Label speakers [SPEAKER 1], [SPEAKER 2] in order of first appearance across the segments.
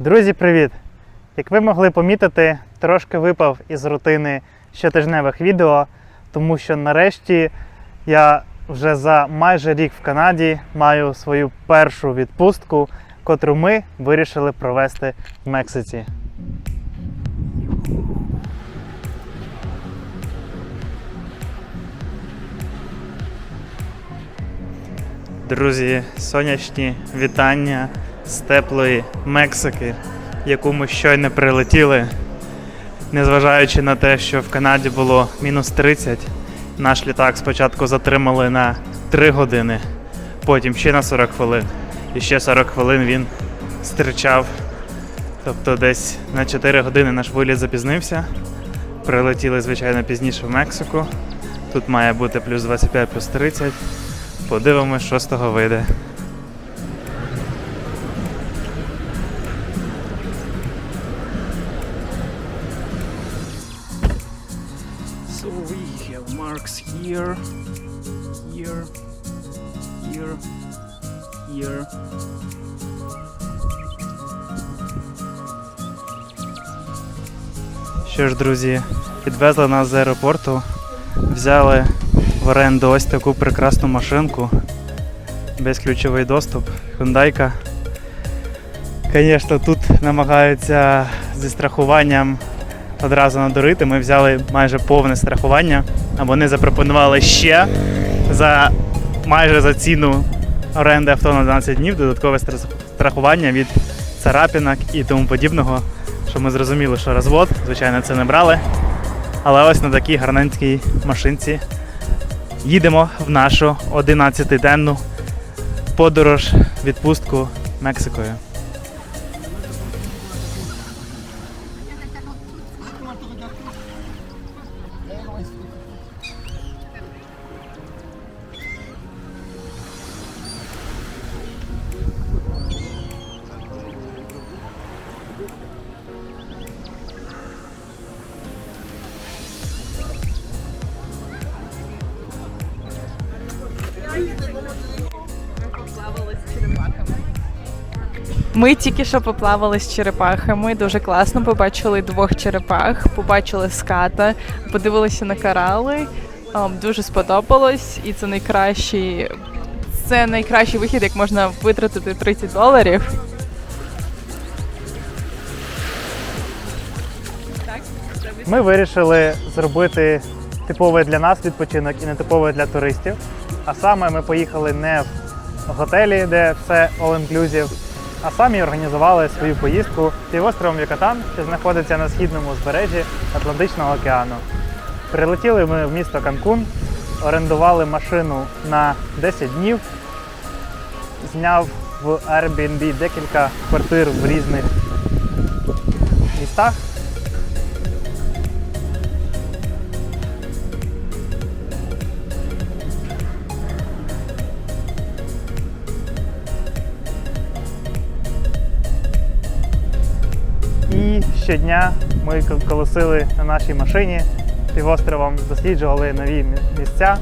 [SPEAKER 1] Друзі, привіт! Як ви могли помітити, трошки випав із рутини щотижневих відео, тому що нарешті я вже за майже рік в Канаді маю свою першу відпустку, котру ми вирішили провести в Мексиці. Друзі, сонячні вітання з теплої Мексики, яку ми щойно прилетіли. Незважаючи на те, що в Канаді було мінус 30, наш літак спочатку затримали на 3 години, потім ще на 40 хвилин. І ще 40 хвилин він стричав. Тобто десь на 4 години наш виліт запізнився. Прилетіли, звичайно, пізніше в Мексику. Тут має бути плюс 25, плюс 30. Подивимось, що з того вийде.
[SPEAKER 2] Here, here, here, here.
[SPEAKER 1] Що ж, друзі, підвезли нас з аеропорту, взяли в оренду ось таку прекрасну машинку. Безключовий доступ, Hyundai. Звісно, тут намагаються зі страхуванням одразу надурити. Ми взяли майже повне страхування, а вони запропонували ще за майже за ціну оренди авто на 12 днів додаткове страхування від царапінок і тому подібного. Що ми зрозуміли, що розвод, звичайно, це не брали. Але ось на такій гарненькій машинці їдемо в нашу 11-денну подорож відпустку Мексикою.
[SPEAKER 3] Ми тільки що поплавали з черепахами. Дуже класно. Побачили двох черепах, побачили ската, подивилися на корали. Ем, Дуже сподобалось, і це найкращий. Це найкращий вихід, як можна витратити 30 доларів.
[SPEAKER 1] Ми вирішили зробити типовий для нас відпочинок і не типовий для туристів. А саме ми поїхали не в готелі, де все all-inclusive, а самі організували свою поїздку півостровом Юкатан, що знаходиться на східному узбережжі Атлантичного океану. Прилетіли ми в місто Канкун, орендували машину на 10 днів, зняв в Airbnb декілька квартир в різних містах. І щодня ми колосили на нашій машині півостровом, досліджували нові місця.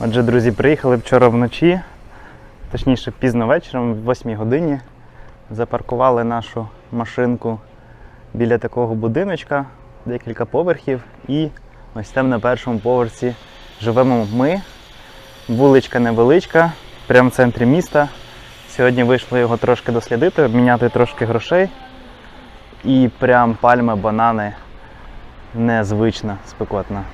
[SPEAKER 1] Отже, друзі, приїхали вчора вночі, точніше пізно вечором, в 8 годині. Запаркували нашу машинку біля такого будиночка, декілька поверхів. І ось там на першому поверсі живемо ми. Вуличка невеличка, прямо в центрі міста. Сьогодні вийшли його трошки дослідити, обміняти трошки грошей. І прям пальми, банани незвична, спекотна.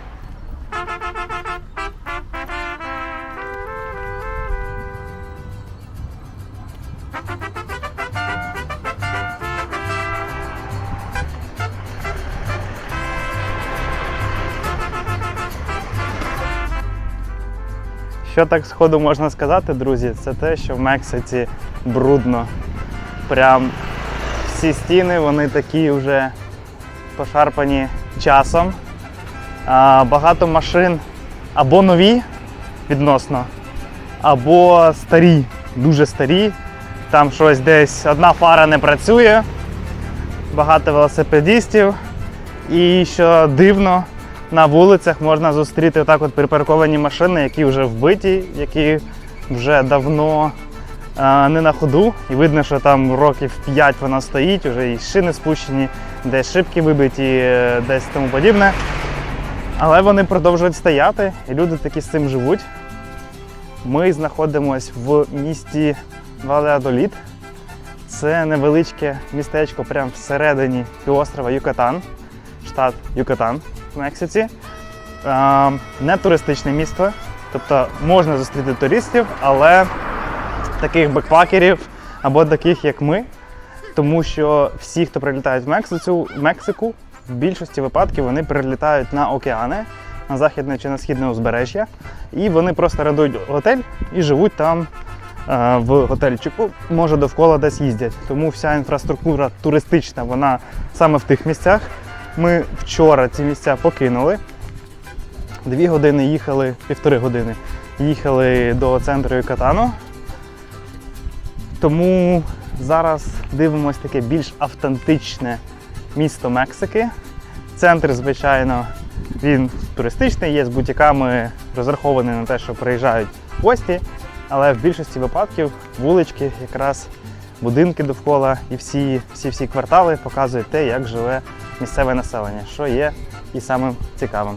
[SPEAKER 1] Що так сходу можна сказати, друзі, це те, що в Мексиці брудно. Прям всі стіни, вони такі вже пошарпані часом. А, багато машин або нові відносно, або старі, дуже старі. там щось десь одна фара не працює, багато велосипедістів. І що дивно, на вулицях можна зустріти отак от припарковані машини, які вже вбиті, які вже давно е, не на ходу. І видно, що там років 5 вона стоїть, вже і шини спущені, десь шибки вибиті, е, десь тому подібне. Але вони продовжують стояти, і люди такі з цим живуть. Ми знаходимося в місті Валеадоліт. Це невеличке містечко прямо всередині півострова Юкатан, штат Юкатан в Мексиці. Е, Не туристичне місто, тобто можна зустріти туристів, але таких бекпакерів або таких, як ми. Тому що всі, хто прилітають в Мексицю, Мексику, в більшості випадків вони прилітають на океани, на західне чи на східне узбережжя, і вони просто радують готель і живуть там е, в готельчику, може довкола десь їздять. Тому вся інфраструктура туристична, вона саме в тих місцях. Ми вчора ці місця покинули. Дві години їхали, півтори години їхали до центру Юкатану. Тому зараз дивимося таке більш автентичне місто Мексики. Центр, звичайно, він туристичний, є з бутіками розрахований на те, що приїжджають гості, але в більшості випадків вулички, якраз будинки довкола і всі, всі, всі квартали показують те, як живе місцеве населення, що є і самим цікавим.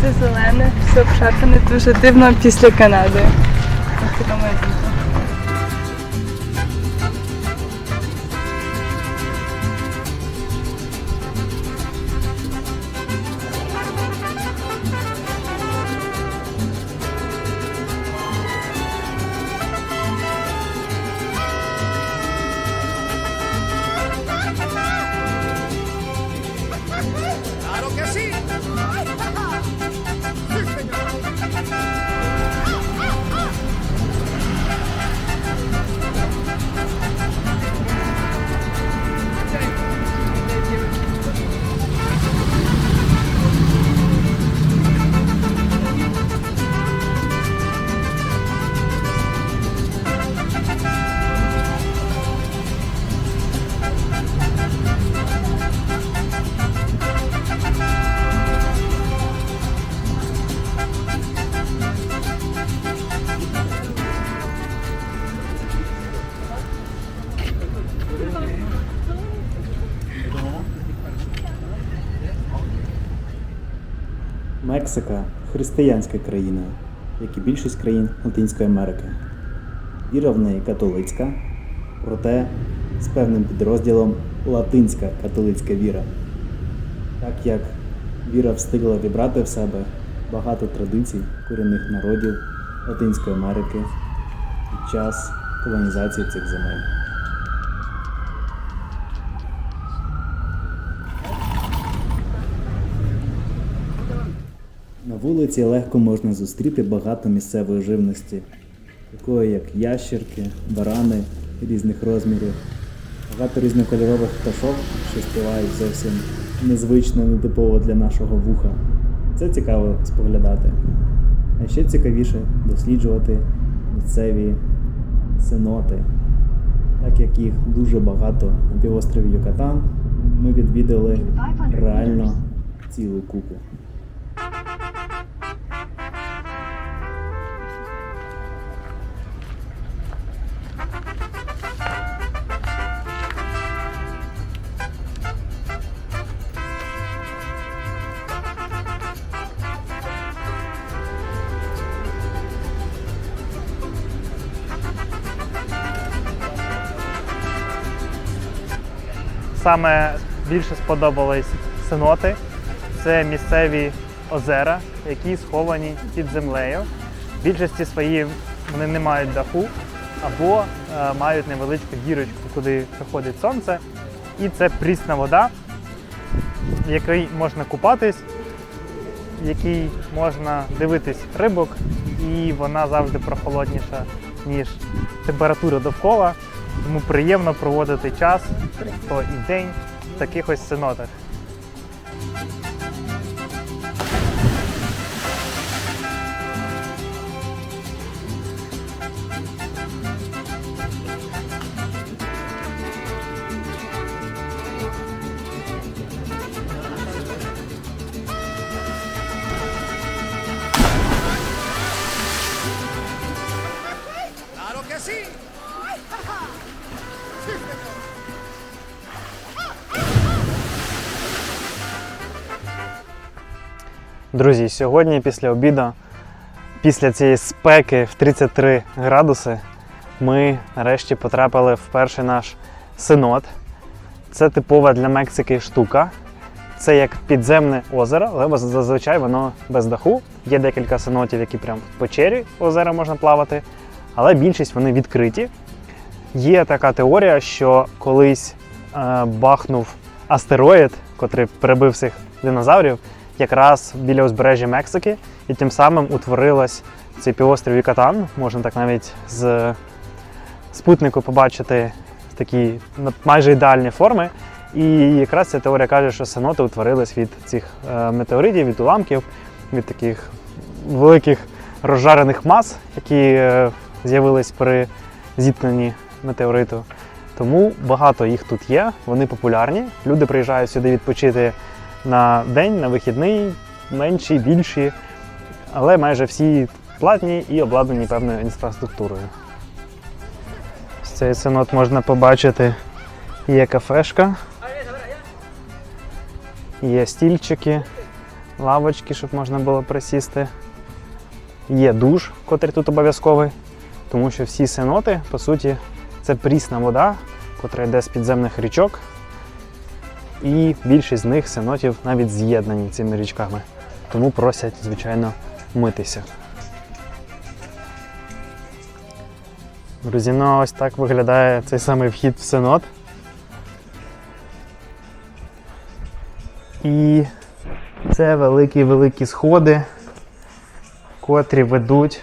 [SPEAKER 3] Це зелене, все обшарпане, дуже дивно після Канади. Така моя
[SPEAKER 4] Мексика християнська країна, як і більшість країн Латинської Америки. Віра в неї католицька, проте з певним підрозділом латинська католицька віра. Так як віра встигла вібрати в себе багато традицій корінних народів Латинської Америки під час колонізації цих земель. Вулиці легко можна зустріти багато місцевої живності, такої як ящерки, барани різних розмірів, багато різнокольорових пташок, що співають зовсім незвично, нетипово для нашого вуха. Це цікаво споглядати. А ще цікавіше досліджувати місцеві синоти. Так як їх дуже багато на півострові Юкатан, ми відвідали реально цілу купу.
[SPEAKER 1] Саме більше сподобались синоти. Це місцеві озера, які сховані під землею. В більшості свої вони не мають даху або е, мають невеличку дірочку, куди приходить сонце. І це прісна вода, в якій можна купатись, в якій можна дивитись рибок, і вона завжди прохолодніша, ніж температура довкола. Тому приємно проводити час, то і день в таких ось синотах. Друзі, сьогодні після обіду, після цієї спеки в 33 градуси, ми нарешті потрапили в перший наш синод. Це типова для Мексики штука. Це як підземне озеро, але зазвичай воно без даху. Є декілька синотів, які прям в печері озера можна плавати, але більшість вони відкриті. Є така теорія, що колись е, бахнув астероїд, котрий перебив всіх динозаврів, якраз біля узбережжя Мексики, і тим самим утворилось цей півострів Юкатан. Можна так навіть з спутнику побачити такі майже ідеальні форми. І якраз ця теорія каже, що синоти утворились від цих е, метеоритів, від уламків, від таких великих розжарених мас, які е, з'явились при зіткненні метеориту. Тому багато їх тут є, вони популярні. Люди приїжджають сюди відпочити на день, на вихідний, менші, більші, але майже всі платні і обладнані певною інфраструктурою. З цей синод можна побачити, є кафешка, є стільчики, лавочки, щоб можна було присісти. Є душ, котрий тут обов'язковий, тому що всі синоти, по суті, це прісна вода, котра йде з підземних річок. І більшість з них синотів навіть з'єднані цими річками. Тому просять, звичайно, митися. Друзі, ну ось так виглядає цей самий вхід в синод. І це великі-великі сходи, котрі ведуть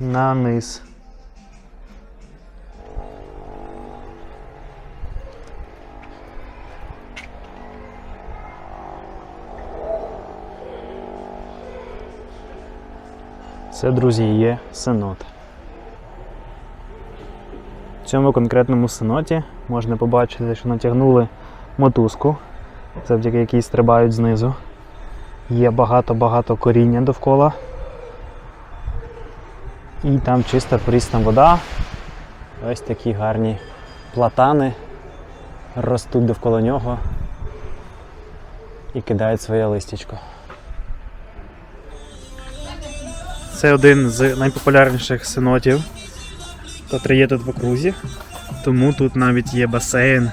[SPEAKER 1] на низ. Це, друзі, є синод. В цьому конкретному синоті можна побачити, що натягнули мотузку, завдяки якій стрибають знизу. Є багато-багато коріння довкола. І там чиста прісна вода. Ось такі гарні платани ростуть довкола нього і кидають своє листячко. Це один з найпопулярніших синотів, котрий є тут в окрузі. Тому тут навіть є басейн,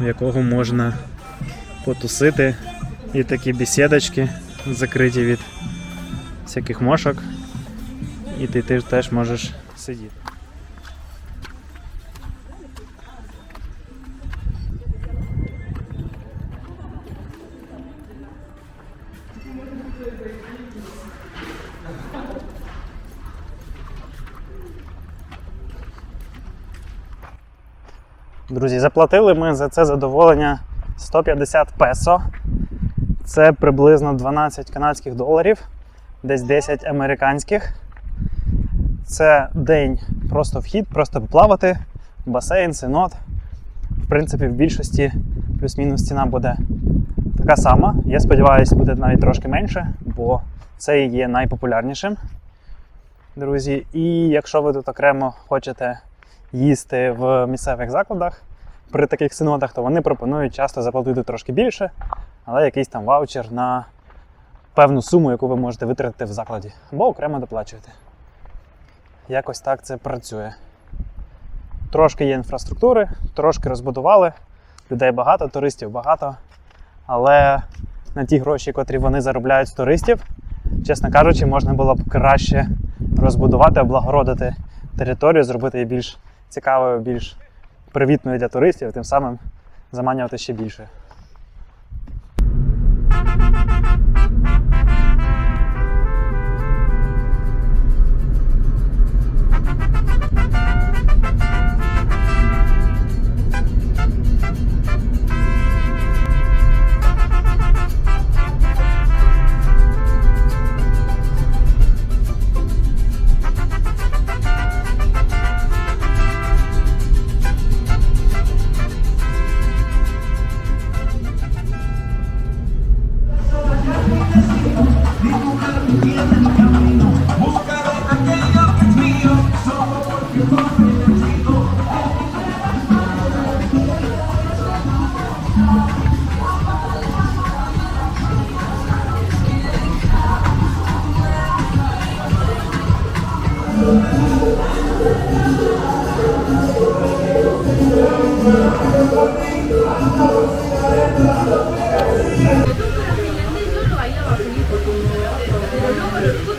[SPEAKER 1] у якого можна потусити. І такі бесідочки закриті від всяких мошок. І ти, ти теж можеш сидіти. Друзі, заплатили ми за це задоволення 150 песо. Це приблизно 12 канадських доларів, десь 10 американських. Це день просто вхід, просто поплавати, басейн, синод. В принципі, в більшості плюс-мінус ціна буде така сама. Я сподіваюся, буде навіть трошки менше, бо це є найпопулярнішим. Друзі, і якщо ви тут окремо хочете їсти в місцевих закладах при таких синодах, то вони пропонують часто заплатити трошки більше, але якийсь там ваучер на певну суму, яку ви можете витратити в закладі, або окремо доплачуєте. Якось так це працює. Трошки є інфраструктури, трошки розбудували, людей багато, туристів багато, але на ті гроші, котрі вони заробляють з туристів, чесно кажучи, можна було б краще розбудувати, облагородити територію, зробити її більш цікавою, більш привітною для туристів, тим самим заманювати ще більше.
[SPEAKER 5] 아, 네.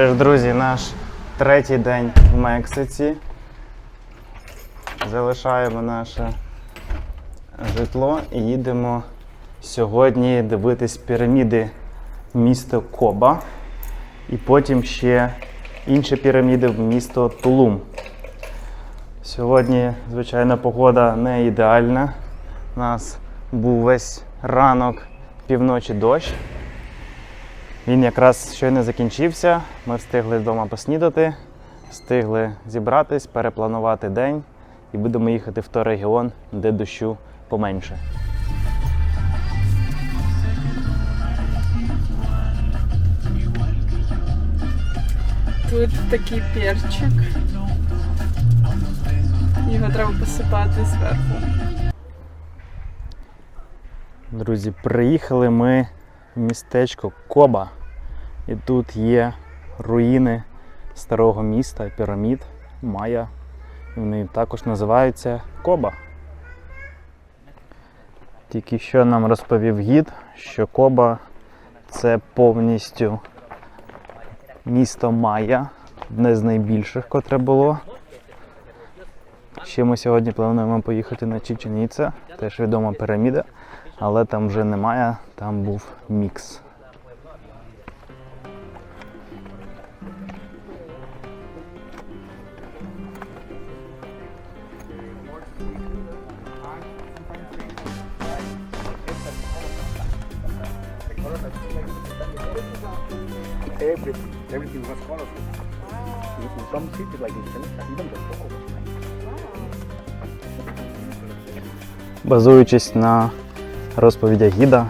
[SPEAKER 1] Що ж, друзі, наш третій день в Мексиці. Залишаємо наше житло і їдемо сьогодні дивитись піраміди міста Коба. І потім ще інші піраміди в місто Тулум. Сьогодні, звичайно, погода не ідеальна. У нас був весь ранок, півночі дощ. Він якраз щойно закінчився. Ми встигли вдома поснідати, встигли зібратись, перепланувати день і будемо їхати в той регіон, де дощу поменше.
[SPEAKER 3] Тут такий перчик. Його треба посипати зверху.
[SPEAKER 1] Друзі, приїхали ми в містечко Коба. І тут є руїни старого міста, пірамід Майя. Вони також називаються Коба. Тільки що нам розповів гід, що Коба це повністю місто Майя, одне з найбільших, котре було. Ще ми сьогодні плануємо поїхати на Чиченіце, теж відома піраміда, але там вже немає, там був мікс. Базуючись на розповідях гіда,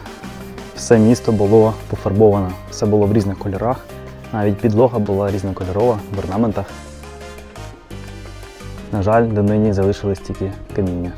[SPEAKER 1] все місто було пофарбовано, все було в різних кольорах. Навіть підлога була різнокольорова в орнаментах. На жаль, до нині залишились тільки каміння.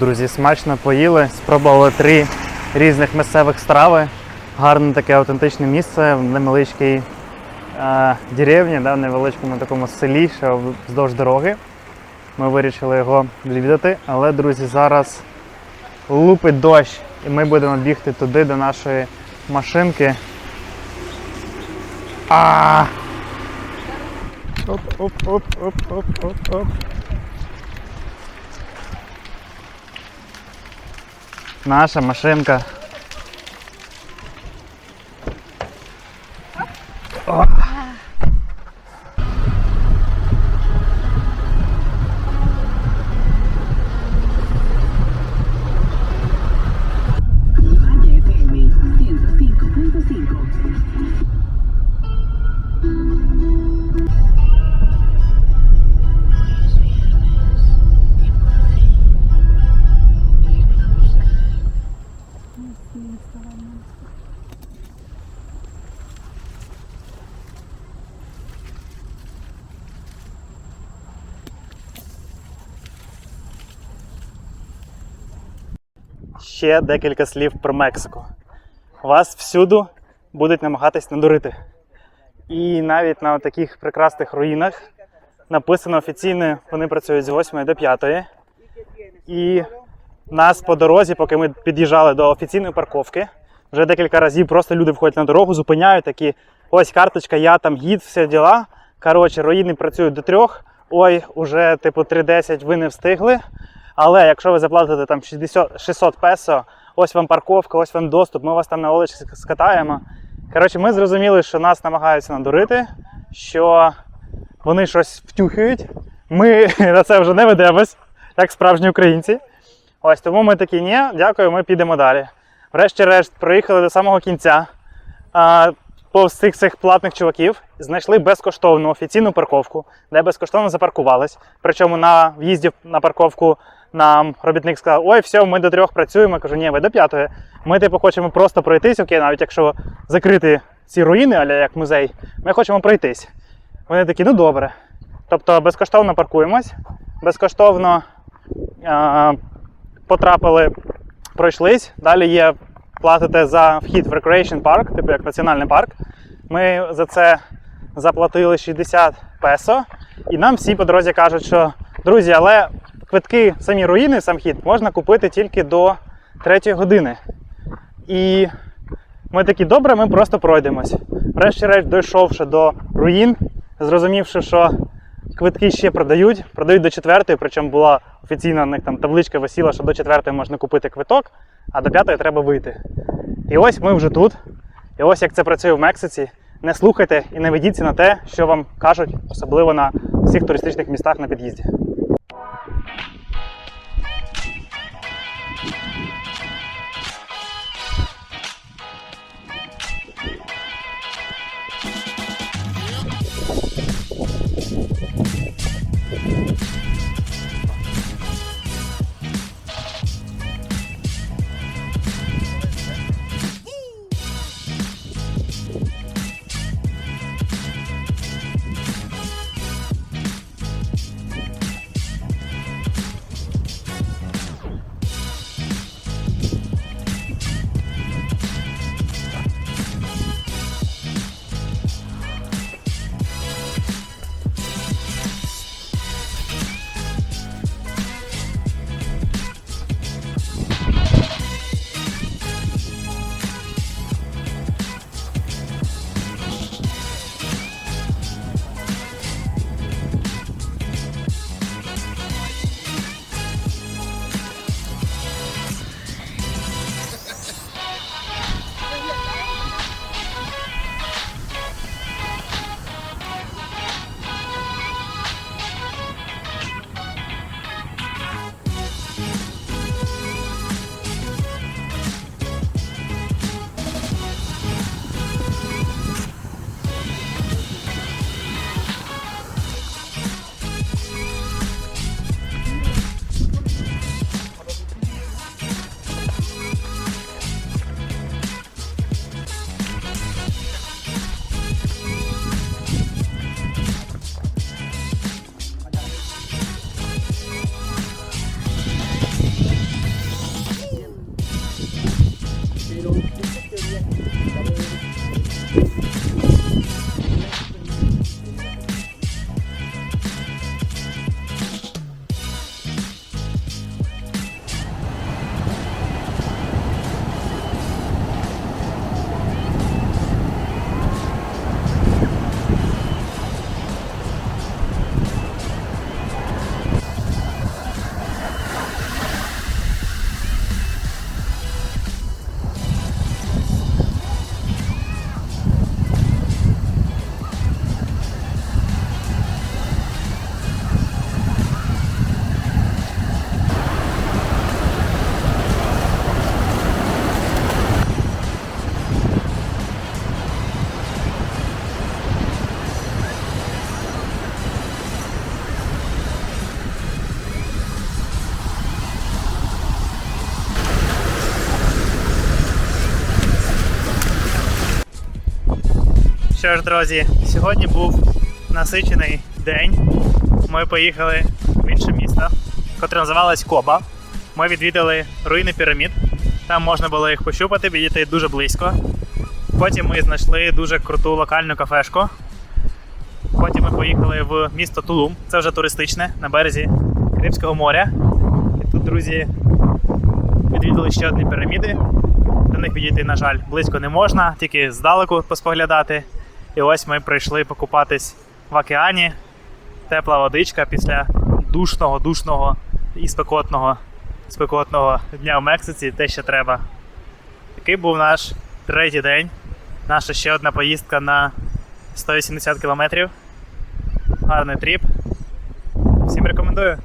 [SPEAKER 1] Друзі, смачно поїли, спробували три різних місцевих страви. Гарне таке автентичне місце в невеличкій е, деревні, да, в невеличкому такому селі, що вздовж дороги. Ми вирішили його відвідати, але, друзі, зараз лупить дощ, і ми будемо бігти туди до нашої машинки. А! Оп, Наша машинка. Ще декілька слів про Мексику. Вас всюду будуть намагатись надурити. І навіть на таких прекрасних руїнах написано офіційно, вони працюють з 8 до 5. І нас по дорозі, поки ми під'їжджали до офіційної парковки, вже декілька разів просто люди входять на дорогу, зупиняють такі: ось карточка, я там гід, все діла. Коротше, руїни працюють до трьох. Ой, уже типу 3.10 ви не встигли. Але якщо ви заплатите там 60, 600 песо, ось вам парковка, ось вам доступ, ми вас там на вулиці скатаємо. Коротше, ми зрозуміли, що нас намагаються надурити, що вони щось втюхують. Ми на це вже не ведемось, як справжні українці. Ось тому ми такі, ні, дякую, ми підемо далі. Врешті-решт, проїхали до самого кінця. А, повз цих цих платних чуваків знайшли безкоштовну офіційну парковку, де безкоштовно запаркувались. Причому на в'їзді на парковку нам робітник сказав: ой, все, ми до трьох працюємо. Я кажу, ні, ви до п'ятої. Ми типу хочемо просто пройтись, окей, навіть якщо закрити ці руїни, аля як музей, ми хочемо пройтись. Вони такі, ну добре. Тобто безкоштовно паркуємось, безкоштовно е- потрапили, пройшлись. Далі є платите за вхід в Recreation Park, типу як національний парк. Ми за це заплатили 60 песо, і нам всі по дорозі кажуть, що друзі, але квитки самі руїни, сам хід можна купити тільки до 3 години. І ми такі, добре, ми просто пройдемось. Врешті-решт, дійшовши до руїн, зрозумівши, що квитки ще продають, продають до 4, причому була офіційна в них там табличка висіла, що до 4 можна купити квиток, а до 5 треба вийти. І ось ми вже тут. І ось як це працює в Мексиці. Не слухайте і не ведіться на те, що вам кажуть, особливо на всіх туристичних містах на під'їзді. Що ж, друзі, сьогодні був насичений день. Ми поїхали в інше місто, котре називалось Коба. Ми відвідали руїни пірамід. Там можна було їх пощупати, підійти дуже близько. Потім ми знайшли дуже круту локальну кафешку. Потім ми поїхали в місто Тулум, це вже туристичне, на березі Карибського моря. І тут, друзі, відвідали ще одні піраміди. До них підійти, на жаль, близько не можна, тільки здалеку поспоглядати. І ось ми прийшли покупатись в океані. Тепла водичка після душного, душного і спекотного, спекотного дня в Мексиці, те, що треба. Такий був наш третій день. Наша ще одна поїздка на 180 кілометрів. Гарний тріп. Всім рекомендую.